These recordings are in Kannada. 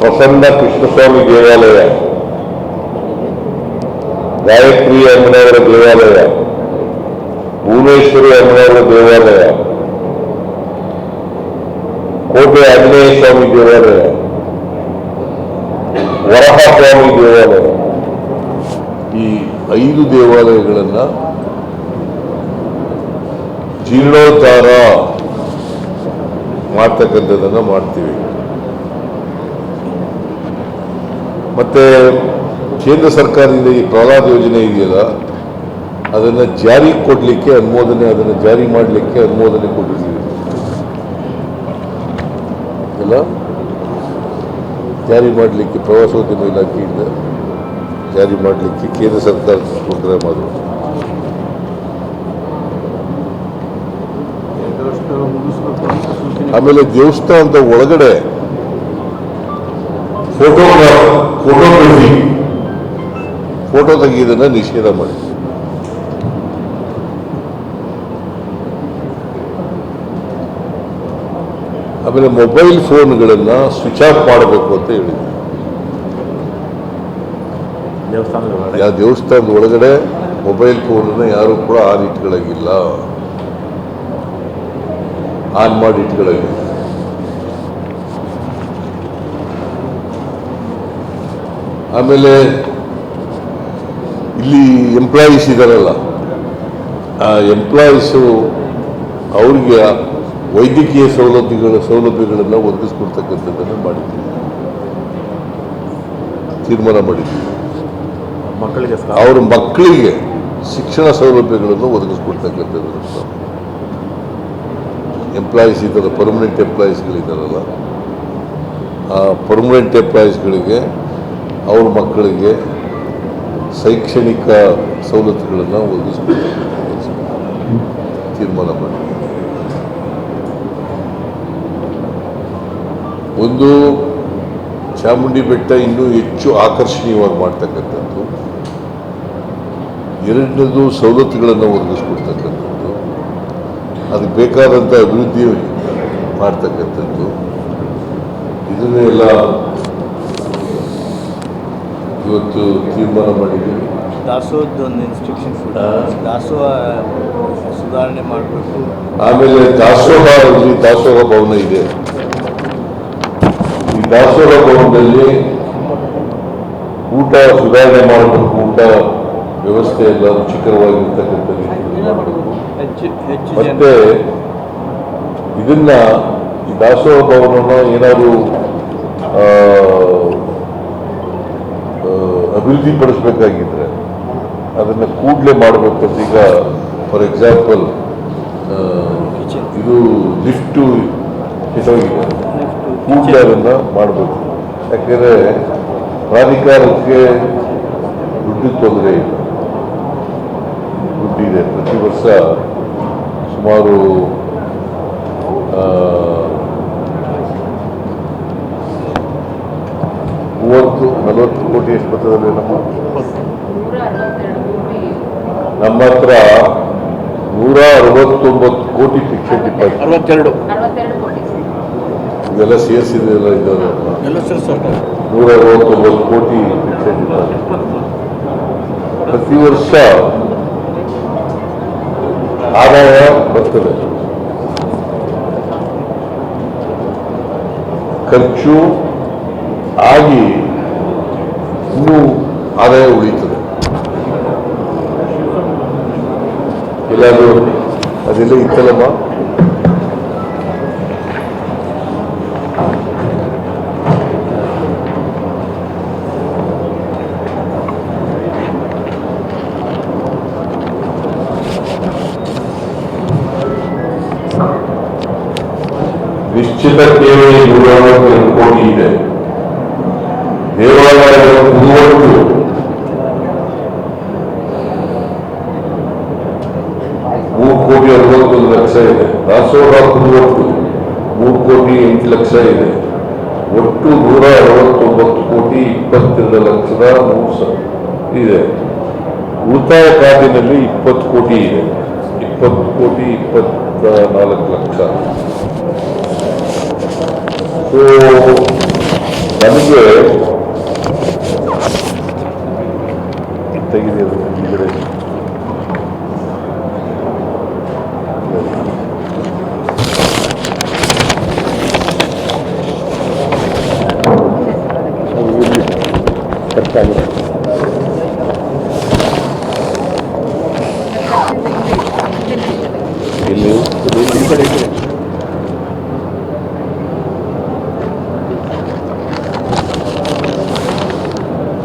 ಪ್ರಸನ್ನ ಕೃಷ್ಣಸ್ವಾಮಿ ದೇವಾಲಯ. ಗಾಯತ್ರಿ ಅಮ್ಮನವರ ದೇವಾಲಯ. ಭುವನೇಶ್ವರಿ ಅಮ್ಮನವರ ದೇವಾಲಯ. ಕೋಟೆ ಆಂಜನೇಯ ಸ್ವಾಮಿ ದೇವಾಲಯ. ವರಹ ಸ್ವಾಮಿ ದೇವಾಲಯ. ಈ ಐದು ದೇವಾಲಯಗಳನ್ನ ಜೀರ್ಣೋದ್ಧಾರ ಮಾಡ್ತಕ್ಕಂಥದ್ದನ್ನು ಮಾಡ್ತೀವಿ. ಮತ್ತೆ ಕೇಂದ್ರ ಸರ್ಕಾರದಿಂದ ಈ ಪ್ರಹ್ಲಾದ್ ಯೋಜನೆ ಇದೆಯಲ್ಲ ಅದನ್ನು ಜಾರಿ ಕೊಡಲಿಕ್ಕೆ ಅನುಮೋದನೆ ಅದನ್ನು ಜಾರಿ ಮಾಡಲಿಕ್ಕೆ ಅನುಮೋದನೆ ಕೊಟ್ಟಿದ್ದೀವಿ. ಎಲ್ಲ ಜಾರಿ ಮಾಡಲಿಕ್ಕೆ ಪ್ರವಾಸೋದ್ಯಮ ಇಲಾಖೆಯಿಂದ ಜಾರಿ ಮಾಡಲಿಕ್ಕೆ ಕೇಂದ್ರ ಸರ್ಕಾರ ಪ್ರೋಗ್ರಾಮ್ ಅದು ಆಮೇಲೆ ದೇವಸ್ಥಾನದ ಒಳಗಡೆ ಫೋಟೋಗ್ರಾಫ್ ಫೋಟೋಗ್ರಫಿ ಫೋಟೋ ತೆಗೆಯೋದನ್ನ ನಿಷೇಧ ಮಾಡಿ. ಆಮೇಲೆ ಮೊಬೈಲ್ ಫೋನ್ಗಳನ್ನ ಸ್ವಿಚ್ ಆಫ್ ಮಾಡಬೇಕು ಅಂತ ಹೇಳಿದ್ರು. ಯಾವ ದೇವಸ್ಥಾನದ ಒಳಗಡೆ ಮೊಬೈಲ್ ಫೋನನ್ನು ಯಾರು ಕೂಡ ಆನ್ ಇಟ್ಕೊಳ್ಳೋಂಗಿಲ್ಲ. ಆನ್ ಮಾಡಿ ಇಟ್ಕೊಳ್ಳೋಂಗಿಲ್ಲ. ಆಮೇಲೆ ಇಲ್ಲಿ ಎಂಪ್ಲಾಯೀಸ್ ಇದ್ದಾರಲ್ಲ ಆ ಎಂಪ್ಲಾಯೀಸು ಅವ್ರಿಗೆ ವೈದ್ಯಕೀಯ ಸೌಲಭ್ಯಗಳ ಸೌಲಭ್ಯಗಳನ್ನು ಒದಗಿಸ್ಕೊಡ್ತಕ್ಕಂಥದ್ದನ್ನು ಮಾಡಿದ್ದೀವಿ. ತೀರ್ಮಾನ ಮಾಡಿದ್ದೀವಿ. ಮಕ್ಕಳಿಗೆ ಅವ್ರ ಮಕ್ಕಳಿಗೆ ಶಿಕ್ಷಣ ಸೌಲಭ್ಯಗಳನ್ನು ಒದಗಿಸ್ಕೊಡ್ತಕ್ಕಂಥದ್ದು ಎಂಪ್ಲಾಯೀಸ್ ಇದ್ದಾರೆ ಪರ್ಮನೆಂಟ್ ಎಂಪ್ಲಾಯೀಸ್ಗಳಿದ್ದಾರಲ್ಲ ಆ ಪರ್ಮನೆಂಟ್ ಎಂಪ್ಲಾಯೀಸ್ಗಳಿಗೆ ಅವ್ರ ಮಕ್ಕಳಿಗೆ ಶೈಕ್ಷಣಿಕ ಸವಲತ್ತುಗಳನ್ನು ಕೆಲಸ ತೀರ್ಮಾನ ಮಾಡಿ. ಒಂದು ಚಾಮುಂಡಿ ಬೆಟ್ಟ ಇನ್ನೂ ಹೆಚ್ಚು ಆಕರ್ಷಣೀಯವಾಗಿ ಮಾಡ್ತಕ್ಕಂಥದ್ದು. ಎರಡನೇದು ಸವಲತ್ತುಗಳನ್ನು ಒದಗಿಸ್ಕೊಡ್ತಕ್ಕಂಥದ್ದು. ಅದಕ್ಕೆ ಬೇಕಾದಂಥ ಅಭಿವೃದ್ಧಿ ಮಾಡ್ತಕ್ಕಂಥದ್ದು. ಇದನ್ನೆಲ್ಲ ಇವತ್ತು ತೀರ್ಮಾನ ಮಾಡಿದ್ದೀವಿ ದಾಸೋಹದ ಒಂದು ಇನ್ಸ್ಟ್ರಕ್ಷನ್ ದಾಸೋಹ ಸುಧಾರಣೆ ಮಾಡಬೇಕು. ಆಮೇಲೆ ದಾಸೋಹ ಇಲ್ಲಿ ದಾಸೋಹ ಭವನ ಇದೆ. ಈ ದಾಸೋಹ ಭವನದಲ್ಲಿ ಊಟ ಸುಧಾರಣೆ ಮಾಡಬೇಕು ಊಟ ವ್ಯವಸ್ಥೆ ಎಲ್ಲ ರುಚಿಕರವಾಗಿರ್ತಕ್ಕಂಥ ಮತ್ತೆ ಇದನ್ನ ಈ ದಾಸೋಹ ಭವನ ಏನಾದ್ರು ಆ, ಆ, ಅಭಿವೃದ್ಧಿ ಪಡಿಸ್ಬೇಕಾಗಿದ್ರೆ ಅದನ್ನ ಕೂಡಲೇ ಮಾಡಬೇಕು ಈಗ ಫಾರ್ ಎಕ್ಸಾಂಪಲ್ ಇದು ಲಿಫ್ಟು ಕೆಟ್ಟೋಗಿದೆ ಕೂಡಲೇ ಅದನ್ನು ಮಾಡಬೇಕು. ಯಾಕೆಂದರೆ ಪ್ರಾಧಿಕಾರಕ್ಕೆ ದುಡ್ಡು ತೊಂದರೆ ಇಲ್ಲ. ದುಡ್ಡಿದೆ. ಪ್ರತಿ ವರ್ಷ ಸುಮಾರು ಆ, ನಲವತ್ತು ಕೋಟಿ ಎಷ್ಟು ಬರ್ತದೆ ನಮ್ಮ ನಮ್ಮ ಹತ್ರ ನೂರ ಅರವತ್ತೊಂಬತ್ತು ಕೋಟಿ ಫಿಕ್ಸೆಡ್ ಡಿಪಾಸಿಟ್ ಅರವತ್ತೆರಡು. ಅರವತ್ತೆರಡು ಕೋಟಿ. ಇವೆಲ್ಲ ಸೇರಿಸಿದೆಲ್ಲ ಇದ್ದಾರೆ ಎಲ್ಲ ಸರ್ ಸರ್. ನೂರ ಅರವತ್ತೊಂಬತ್ತು ಕೋಟಿ ಫಿಕ್ಸೆಡ್ ಡಿಪಾಸಿಟ್ ಪ್ರತಿ ವರ್ಷ ಆದಾಯ ಬರ್ತದೆ. ಖರ್ಚು ಆಗಿ ಇನ್ನೂ ಆದಾಯ ಉಳಿತದೆ ಎಲ್ಲಾದ್ರೂ ಅದೆಲ್ಲ ಇತ್ತಲ್ಲಮ್ಮ ನಿಶ್ಚಿತ ಠೇವಣಿ ನೂರ ಅರವತ್ತೆರಡು ಕೋಟಿ ಇದೆ ದೇವಾಲಯಗಳ ಮೂವತ್ತು ಮೂರು ಕೋಟಿ ಅರವತ್ತೊಂದು ಲಕ್ಷ ಇದೆ ದಾಸೋಹ ಮೂವತ್ತು ಮೂರು ಕೋಟಿ ಎಂಟು ಲಕ್ಷ ಇದೆ ಒಟ್ಟು ನೂರ ಅರವತ್ತೊಂಬತ್ತು ಕೋಟಿ ಇಪ್ಪತ್ತೆರಡು ಲಕ್ಷದ ಮೂರು ಸಾವಿರ ಇದೆ ಉಳಿತಾಯ ಖಾತೆಯಲ್ಲಿ ಇಪ್ಪತ್ತು ಕೋಟಿ ಇದೆ ಇಪ್ಪತ್ತು ಕೋಟಿ ಇಪ್ಪತ್ತ ನಾಲ್ಕು ಲಕ್ಷ. ಸೊ ನಮಗೆ ಇಲ್ಲಿ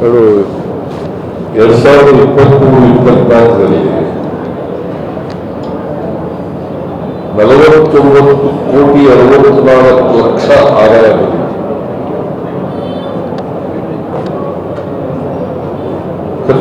ಹೇಳು ಎರಡ್ ಸಾವಿರದ ಇಪ್ಪತ್ಮೂರು ಇಪ್ಪತ್ನಾಲ್ಕರಲ್ಲಿ ನಲವತ್ತೊಂಬತ್ತು ಕೋಟಿ ಅರವತ್ನಾಲ್ಕು ಲಕ್ಷ ಆದಾಯ ಬಂದಿದೆ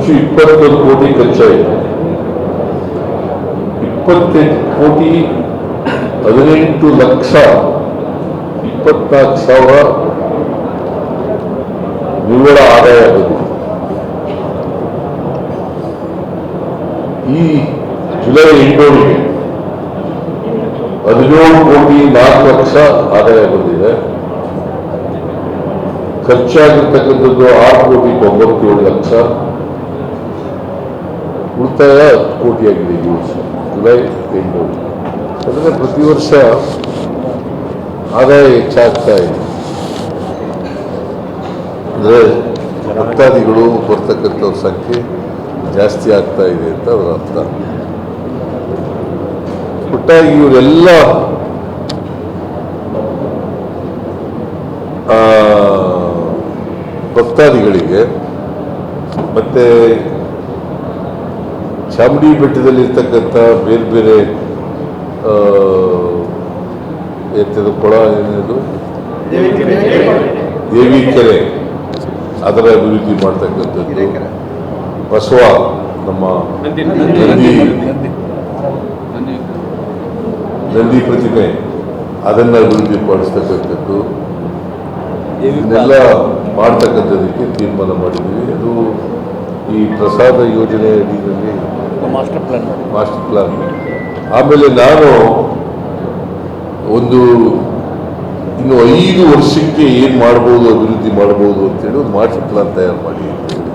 ಖರ್ಚು ಇಪ್ಪತ್ತೊಂದು ಕೋಟಿ ಖರ್ಚಾಯಿತು ಇಪ್ಪತ್ತೆಂಟು ಕೋಟಿ ಹದಿನೆಂಟು ಲಕ್ಷ ಇಪ್ಪತ್ನಾಲ್ಕು ಸಾವಿರ ನಿವ್ವಳ ಆದಾಯ ಬಂದಿದೆ ಈ ಜುಲೈ ಎಂಟೋಳಿಗೆ ಹದಿನೇಳು ಕೋಟಿ ನಾಲ್ಕು ಲಕ್ಷ ಆದಾಯ ಬಂದಿದೆ. ಖರ್ಚಾಗಿರ್ತಕ್ಕಂಥದ್ದು ಆರು ಕೋಟಿ ತೊಂಬತ್ತೇಳು ಲಕ್ಷ. ಉಳಿತಾಯ ಹತ್ತು ಕೋಟಿಯಾಗಿದೆ ಈ ವರ್ಷ, ಜುಲೈ ಎಂಟು ಅಂದರೆ ಪ್ರತಿ ವರ್ಷ ಆದಾಯ ಹೆಚ್ಚಾಗ್ತಾ ಇದೆ. ಅಂದರೆ ಭಕ್ತಾದಿಗಳು ಬರ್ತಕ್ಕಂಥವ್ರ ಸಂಖ್ಯೆ ಜಾಸ್ತಿ ಆಗ್ತಾ ಇದೆ ಅಂತ ಅದರ ಅರ್ಥ. ಒಟ್ಟಾಗಿ ಇವರೆಲ್ಲ ಭಕ್ತಾದಿಗಳಿಗೆ ಮತ್ತೆ ಚಾಮುಂಡಿ ಬೆಟ್ಟದಲ್ಲಿರ್ತಕ್ಕಂಥ ಬೇರೆ ಬೇರೆ ಎತ್ತದ ಕೊಳ ಏನಿದು? ದೇವಿ ಕೆರೆ. ಅದರ ಅಭಿವೃದ್ಧಿ ಮಾಡ್ತಕ್ಕಂಥದ್ದು ಬಸವ ನಮ್ಮ ನಂದಿ ನಂದಿ ಪ್ರತಿಮೆ. ಅದನ್ನು ಅಭಿವೃದ್ಧಿ ಪಡಿಸ್ತಕ್ಕಂಥದ್ದು ಇದನ್ನೆಲ್ಲ ಮಾಡ್ತಕ್ಕಂಥದ್ದಕ್ಕೆ ತೀರ್ಮಾನ ಮಾಡಿದ್ದೀವಿ. ಅದು ಈ ಪ್ರಸಾದ ಯೋಜನೆ ಅಡಿಯಲ್ಲಿ ಮಾಸ್ಟರ್ ಪ್ಲಾನ್ ಮಾಡಿ. ಮಾಸ್ಟರ್ ಪ್ಲಾನ್ ಆಮೇಲೆ ನಾನು ಒಂದು ಇನ್ನು ಐದು ವರ್ಷಕ್ಕೆ ಏನು ಮಾಡ್ಬೋದು ಅಭಿವೃದ್ಧಿ ಮಾಡ್ಬೋದು ಅಂತೇಳಿ ಒಂದು ಮಾಸ್ಟರ್ ಪ್ಲಾನ್ ತಯಾರು ಮಾಡಿ. ಅಂತ ಹೇಳಿ.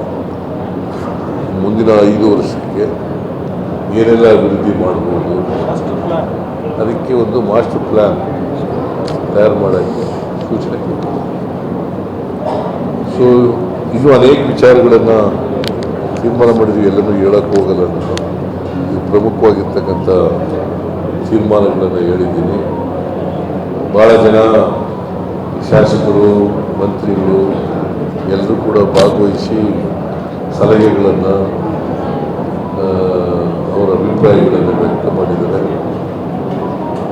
ಮುಂದಿನ ಐದು ವರ್ಷಕ್ಕೆ ಏನೆಲ್ಲ ಅಭಿವೃದ್ಧಿ ಮಾಡ್ಬೋದು? ಅದಕ್ಕೆ ಒಂದು ಮಾಸ್ಟರ್ ಪ್ಲಾನ್ ತಯಾರು ಮಾಡೋಕ್ಕೆ ಸೂಚನೆ ಕೊಟ್ಟು ಸೊ ಇನ್ನೂ ಅನೇಕ ವಿಚಾರಗಳನ್ನು ತೀರ್ಮಾನ ಮಾಡಿದ್ವಿ ಎಲ್ಲರೂ ಹೇಳಕ್ಕೆ ಹೋಗಲ್ಲ ಇದು ಪ್ರಮುಖವಾಗಿರ್ತಕ್ಕಂಥ ತೀರ್ಮಾನಗಳನ್ನು ಹೇಳಿದ್ದೀನಿ. ಭಾಳ ಜನ ಶಾಸಕರು, ಮಂತ್ರಿಗಳು ಎಲ್ಲರೂ ಕೂಡ ಭಾಗವಹಿಸಿ ಸಲಹೆಗಳನ್ನು ಅವರ ಅಭಿಪ್ರಾಯಗಳನ್ನು ವ್ಯಕ್ತ ಮಾಡಿದ್ದಾರೆ.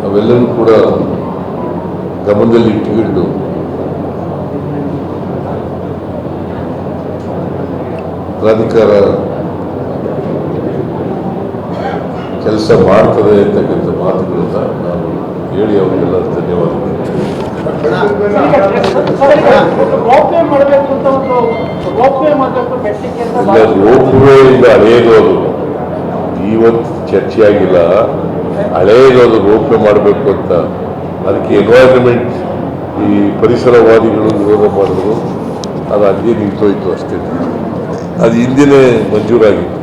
ಅವೆಲ್ಲರೂ ಕೂಡ ಗಮನದಲ್ಲಿ ಇಟ್ಟುಕೊಂಡು ಪ್ರಾಧಿಕಾರ ಕೆಲಸ ಮಾಡ್ತದೆ ಅಂತಕ್ಕಂಥ ಮಾತುಗಳನ್ನ ನಾನು ಹೇಳಿ ಅವರಿಗೆಲ್ಲ ಧನ್ಯವಾದಗಳು. ರೋಪ್ವೇ ಇಲ್ಲ, ರೋಪ್ವೇ ಇಂದ ಹಳೆಯದು ಅದು ಇವತ್ತು ಚರ್ಚೆಯಾಗಿಲ್ಲ. ಹಳೆಯದು ರೋಪ್ವೇ ಮಾಡಬೇಕು ಅಂತ. ಅದಕ್ಕೆ ಎನ್ವೈರನ್ಮೆಂಟ್ ಈ ಪರಿಸರವಾದಿಗಳು ವಿರೋಧ ಮಾಡಿದ್ರು. ಅದು ಅಲ್ಲಿಯೇ ನಿಂತೋಯ್ತು ಅಷ್ಟೇ. ಅದು ಹಿಂದಿನೇ ಮಂಜೂರಾಗಿತ್ತು.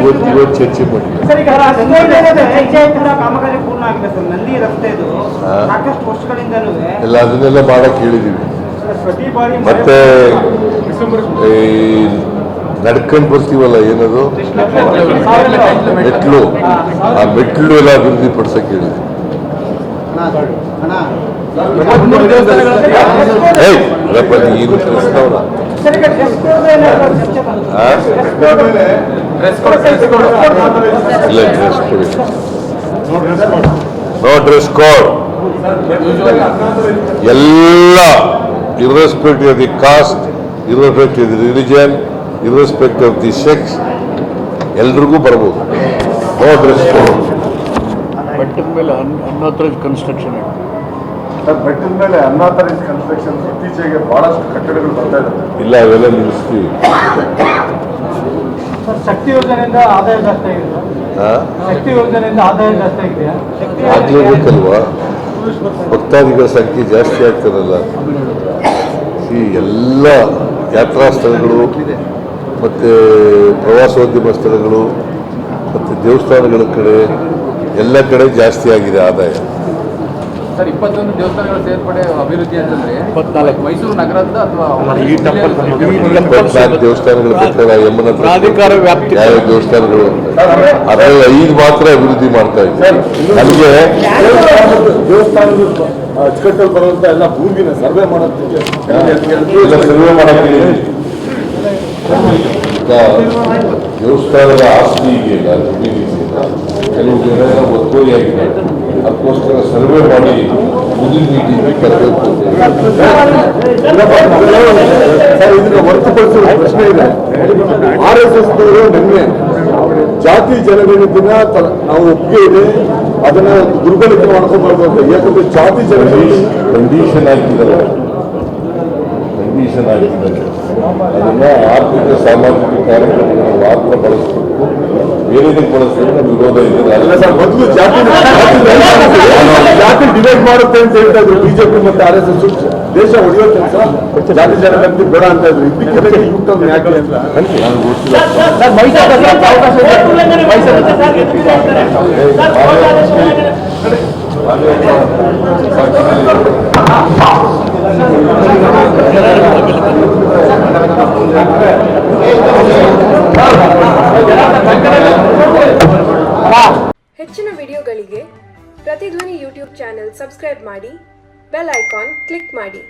ಇವತ್ತು ಇವತ್ತು ಚರ್ಚೆ ಹಾ. ಎಲ್ಲ ಅದನ್ನೆಲ್ಲ ಮಾಡಕ್ ಹೇಳಿದೀವಿ. ಮತ್ತೆ ಈ ನಡ್ಕೊಂಡು ಬರ್ತೀವಲ್ಲ ಏನದು? ಮೆಟ್ಲು. ಆ ಮೆಟ್ಲು ಎಲ್ಲ ಅಭಿವೃದ್ಧಿ ಪಡಿಸಕ್ ಹೇಳಿದ್ವಿ ಏಯ್ ಅಲ್ಲಪ್ಪ ನೀನು ಕಳಿಸ್ತಾವಲ್ಲ ಸರ್ ಈಗ ಡ್ರೆಸ್ ಕೋಡ್ ಮೇಲೆ ಚರ್ಚೆ ಡ್ರೆಸ್ ಕೊಡಿ ನೋ ಡ್ರೆಸ್ ಕೋಡ್ ಎಲ್ಲ irrespective the caste irrespective of the religion irrespective of the sex ಎಲ್ರಿಗೂ ಬರ್ಬೋದು ನೋ ಡ್ರೆಸ್ ಕೋಡ್ ಬೆಟ್ಟದ ಮೇಲೆ ಅನ್ಆಥರೈಸ್ ಕನ್ಸ್ಟ್ರಕ್ಷನ್ ಸರ್ ಬೆಟ್ಟದ ಮೇಲೆ ಅನ್ಆಥರೈಸ್ ಕನ್ಸ್ಟ್ರಕ್ಷನ್ ಇತ್ತೀಚೆಗೆ ಬಹಳಷ್ಟು ಕಟ್ಟಡಗಳು ಬರ್ತಾ ಇರುತ್ತೆ ಇಲ್ಲ ಅವೆಲ್ಲ ನಿಲ್ಲಿಸ್ತೀವಿ. ಸರ್ ಶಕ್ತಿ ಯೋಜನೆಯಿಂದ ಆದಾಯ ಜಾಸ್ತಿ ಆಗಿದೆ. ಶಕ್ತಿ ಯೋಜನೆಯಿಂದ ಆದಾಯ ಜಾಸ್ತಿ ಆಗಿದೆಯಾ ಆಗ್ಲೇಬೇಕಲ್ವಾ? ಭಕ್ತಾದಿಗಳ ಸಂಖ್ಯೆ ಜಾಸ್ತಿ ಆಗ್ತದಲ್ಲ ಈ ಎಲ್ಲ ಯಾತ್ರಾ ಸ್ಥಳಗಳು ಮತ್ತು ಪ್ರವಾಸೋದ್ಯಮ ಸ್ಥಳಗಳು ಮತ್ತು ದೇವಸ್ಥಾನಗಳ ಕಡೆ ಎಲ್ಲ ಕಡೆ ಜಾಸ್ತಿ ಆಗಿದೆ ಆದಾಯ. ಸರ್ ಇಪ್ಪತ್ತೊಂದು ದೇವಸ್ಥಾನಗಳ ಸೇರ್ಪಡೆ ಅಭಿವೃದ್ಧಿ ಅಂತಂದ್ರೆ. ಮೈಸೂರು ನಗರದ ಅಥವಾ ಇಪ್ಪತ್ನಾಲ್ಕು ದೇವಸ್ಥಾನಗಳ ಪ್ರಕಾರ ಯಮನ ಪ್ರಾಧಿಕಾರ ವ್ಯಾಪ್ತಿ. ಯಾವ ದೇವಸ್ಥಾನಗಳು? ಅದರಲ್ಲಿ ಐದು ಮಾತ್ರ ಅಭಿವೃದ್ಧಿ ಮಾಡ್ತಾ ಇದ್ದಾರೆ ನಮಗೆ ದೇವಸ್ಥಾನದ ಅಚ್ಚುಕಟ್ಟಲ್ಲಿ ಬರುವಂತ ಎಲ್ಲ ಭೂಮಿನ ಸರ್ವೆ ಮಾಡೋದಕ್ಕೆ ಎಲ್ಲ ಸರ್ವೆ ಮಾಡಕ್ಕೆ ಈಗ ದೇವಸ್ಥಾನದ ಆಸ್ತಿ ಈಗ ಇದೆಯಲ್ಲ ಕೆಲವು ಜನ ಒತ್ತುವರಿಯಾಗಿದೆ ಅದಕ್ಕೋಸ್ಕರ ಸರ್ವೆ ಮಾಡಿ ಮುಂದಿನ ಮೀಟಿಂಗ್ ಇದನ್ನ ಹೊರತುಪಡಿಸುವ ಪ್ರಶ್ನೆ ಇದೆ ಆರ್ ಎಸ್ ಎಸ್ ನಿನ್ನೆ ಜಾತಿ ಜನಗಣತಿನ ನಾವು ಒಪ್ಪಿಗೆ ಇದೆ. ಅದನ್ನ ದುರ್ಬಲಿತ ದುರ್ಬಳಕೆ ಮಾಡ್ಕೋಬಾರ್ದು ಅಂತ ಯಾಕಂದ್ರೆ ಜಾತಿ ಜನಗಣತಿ ಕಂಡೀಷನ್ ಹಾಕಿದ್ದಾರೆ. ಕಂಡೀಷನ್ ಹಾಕಿದ್ದಾರೆ. ಅದನ್ನ ಆರ್ಥಿಕ ಸಾಮಾಜಿಕ ಕಾರ್ಯಕ್ರಮಗಳನ್ನು ಮಾತ್ರ ಬಳಸಬೇಕು. ಬೇರೆದಕ್ಕೆ ಬಳಸಿದ್ರೆ ನಮ್ಗೆ ವಿರೋಧ ಇದೆ ಅಲ್ಲ ಸರ್ ಮೊದಲು ಜಾತಿ ಜಾತಿ ಡಿವೈಡ್ ಮಾಡುತ್ತೆ ಅಂತ ಹೇಳ್ತಾ ಇದ್ರು ಬಿಜೆಪಿ ಮತ್ತೆ ಆರ್ ಎಸ್ ಎಸ್ ದೇಶ ಹೊಡೆಯೋ ಕೆಲಸ ಜಾತಿ ಜನಗಣತಿ ಬೇಡ ಅಂತ ಇದ್ರು ಇದಕ್ಕೆ ಯುಕ್ತ ಯಾಕೆ ಅಂತ ಮೈಸೂರು ಅವಕಾಶ ಕ್ಲಿಕ್ ಮಾಡಿ.